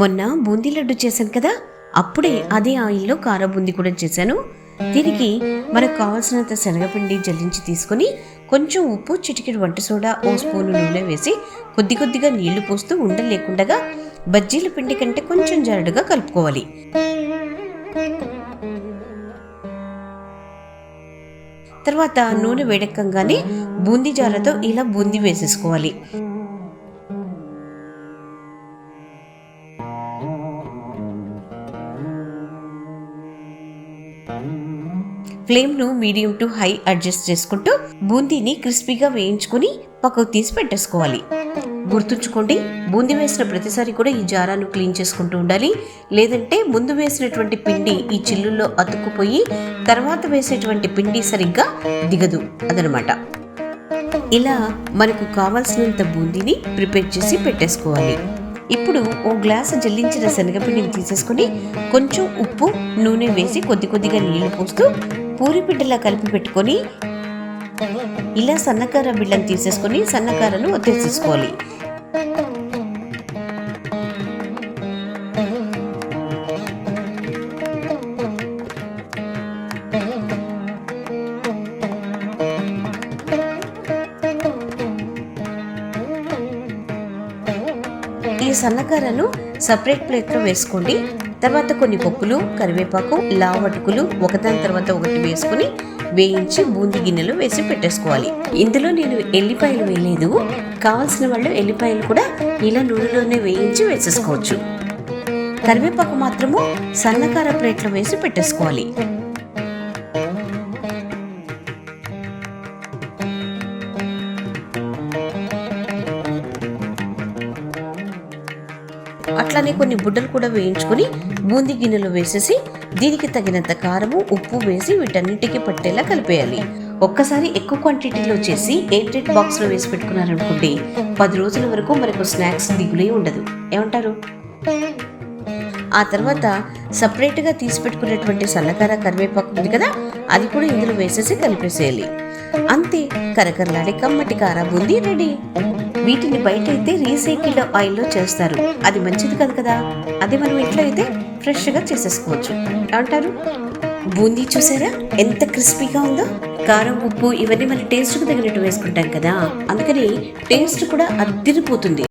మొన్న బూందీ లడ్డు చేశాను కదా అప్పుడే అదే ఆయిల్లో కార బూందీ కూడా చేశాను. దీనికి మనకు కావాల్సినంత శనగపిండి జల్లించి తీసుకొని కొంచెం ఉప్పు చిటికెడు వంట సోడా ఓ స్పూను నూనె వేసి కొద్ది కొద్దిగా నీళ్ళు పోస్తూ ఉండలు లేకుండా బజ్జీల పిండి కంటే కొంచెం జరడుగా కలుపుకోవాలి. తర్వాత నూనె వేడెక్కంగానే బూందీ జారతో ఇలా బూందీ వేసేసుకోవాలి. ఫ్లేమ్ను మీడియం టు హై అడ్జస్ట్ చేసుకుంటూ బూందీని క్రిస్పీగా వేయించుకుని పక్కకు తీసి పెట్టేసుకోవాలి. గుర్తుంచుకోండి బూందీ వేసిన ప్రతిసారి కూడా ఈ జారాను క్లీన్ చేసుకుంటూ ఉండాలి. లేదంటే ముందు వేసినటువంటి పిండి ఈ చిల్లుల్లో అతుక్కుపోయి తర్వాత వేసేటువంటి పిండి సరిగ్గా దిగదు అదనమాట. ఇలా మనకు కావాల్సినంత బూందీని ప్రిపేర్ చేసి పెట్టేసుకోవాలి. ఇప్పుడు ఓ గ్లాసు జల్లించిన శనగపిండిని తీసేసుకొని కొంచెం ఉప్పు నూనె వేసి కొద్ది కొద్దిగా నీళ్ళు పోస్తూ పూరిపిడ్డలా కలిపి పెట్టుకొని ఇలా సన్నకార బిళ్ళను తీసేసుకొని సన్నకారను ఒత్తేసేసుకోవాలి ఈ సన్నకారను సపరేట్ ప్లేట్లో వేసుకోండి. తర్వాత కొన్ని పప్పులు కరివేపాకు లావటుకులు ఒకదాని తర్వాత ఒకటి వేసుకుని వేయించి బూంది గిన్నెలో వేసి పెట్టేసుకోవాలి. ఇందులో నేను ఎల్లిపాయలు వేయలేదు. కావాల్సిన వాళ్ళు ఎల్లిపాయలు కూడా ఇలా నూనెలోనే వేయించి వేసేసుకోవచ్చు. కరివేపాకు మాత్రము సన్నకార ప్లేట్లో వేసి పెట్టేసుకోవాలి. అట్లానే కొన్ని బుడ్డలు కూడా వేయించుకొని బూందీ గిన్నెలో వేసేసి దీనికి తగినంత కారము ఉప్పు వేసి వీటన్నిటికీ పట్టేలా కలిపేయాలి. ఒక్కసారి ఎక్కువ క్వాంటిటీలో చేసి ఎయిట్ బాక్స్లో వేసి పెట్టుకున్నారనుకోండి పది రోజుల వరకు మనకు స్నాక్స్ దిగులే ఉండదు. ఏమంటారు? ఆ తర్వాత సపరేట్గా తీసి పెట్టుకునేటువంటి సన్నకార కరివేపాకు ఉంది కదా అది కూడా ఇందులో వేసేసి కలిపేసేయాలి. అంతే కరకరలాడే కమ్మటి కారా బూందీ రెడీ. వీటిని బయట అయితే రీసైకిల్డ్ ఆయిల్లో చేస్తారు. అది మంచిది కాదు కదా? అదే మనం ఇంట్లో అయితే ఫ్రెష్గా చేసేసుకోవచ్చు. అంటారు బూందీ చూసారా? ఎంత క్రిస్పీగా ఉందో? కారం ఉప్పు ఇవన్నీ మన టేస్ట్కు తగినట్టు వేసుకుంటాం కదా? అందుకని టేస్ట్ కూడా అద్దరిపోతుంది.